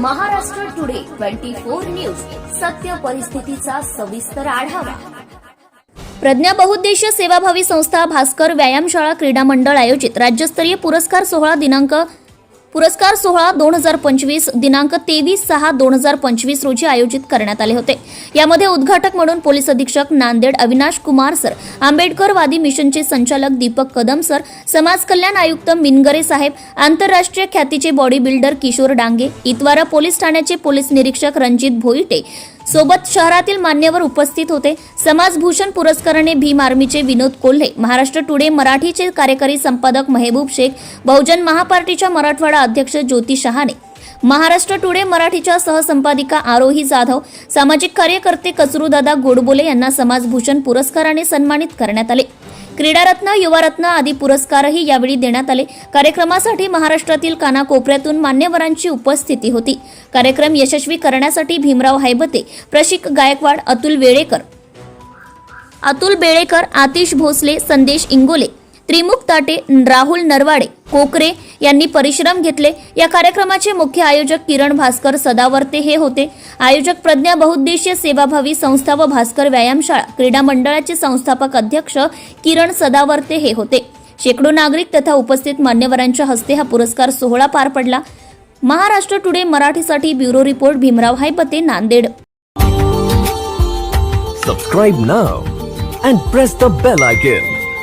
Maharashtra today twenty four news. सत्य परिस्थितीचा सविस्तर आढावा. प्रज्ञा बहुद्देश सेवाभावी संस्था भास्कर व्यायामशाळा क्रीडा मंडळ आयोजित राज्यस्तरीय पुरस्कार सोहळा दिनांक पुरस्कार सोहळा दोन हजार पंचवीस दिनांक तेवीस सहा दोन हजार पंचवीस रोजी आयोजित करण्यात आले होते. यामध्ये उद्घाटक म्हणून पोलीस अधीक्षक नांदेड अविनाश कुमार सर आंबेडकरवादी मिशनचे संचालक दीपक कदम सर समाज कल्याण आयुक्त मिनगरे साहेब आंतरराष्ट्रीय ख्यातीचे body builder Kishor Dange Itwara police ठाण्याचे पोलीस निरीक्षक रणजित भोईटे सोबत शहरातील मान्यवर उपस्थित होते. समाजभूषण पुरस्काराने भीम आर्मीचे विनोद कोल्हे महाराष्ट्र टुडे मराठीचे कार्यकारी संपादक मेहबूब शेख बहुजन महापार्टीच्या मराठवाडा अध्यक्ष ज्योती शहाणे महाराष्ट्र टुडे मराठीच्या सहसंपादिका आरोही जाधव सामाजिक कार्यकर्ते कचरूदादा गोडबोले यांना समाजभूषण पुरस्काराने सन्मानित करण्यात आले. क्रीडारत्न युवारत्न आदी पुरस्कारही यावेळी देण्यात आले. कार्यक्रमासाठी महाराष्ट्रातील कानाकोपऱ्यातून मान्यवरांची उपस्थिती होती. कार्यक्रम यशस्वी करण्यासाठी भीमराव हैबते प्रशिक गायकवाड अतुल वेळेकर. अतुल बेळेकर आतिश भोसले संदेश इंगोले. त्रिमुख ताटे राहुल नरवाडे कोकरे यांनी परिश्रम घेतले. या कार्यक्रमाचे मुख्य आयोजक किरण भास्कर सदावर्ते हे होते. आयोजक प्रज्ञा बहुद्देशीय सेवाभावी संस्था व भास्कर व्यायामशाळा क्रीडा मंडळाचे संस्थापक अध्यक्ष किरण सदावर्ते हे होते. शेकडो नागरिक तथा उपस्थित मान्यवरांच्या हस्ते हा पुरस्कार सोहळा पार पडला. महाराष्ट्र टुडे मराठीसाठी bureau report Bhimrao Haypate Nanded. Subscribe now and press the bell icon.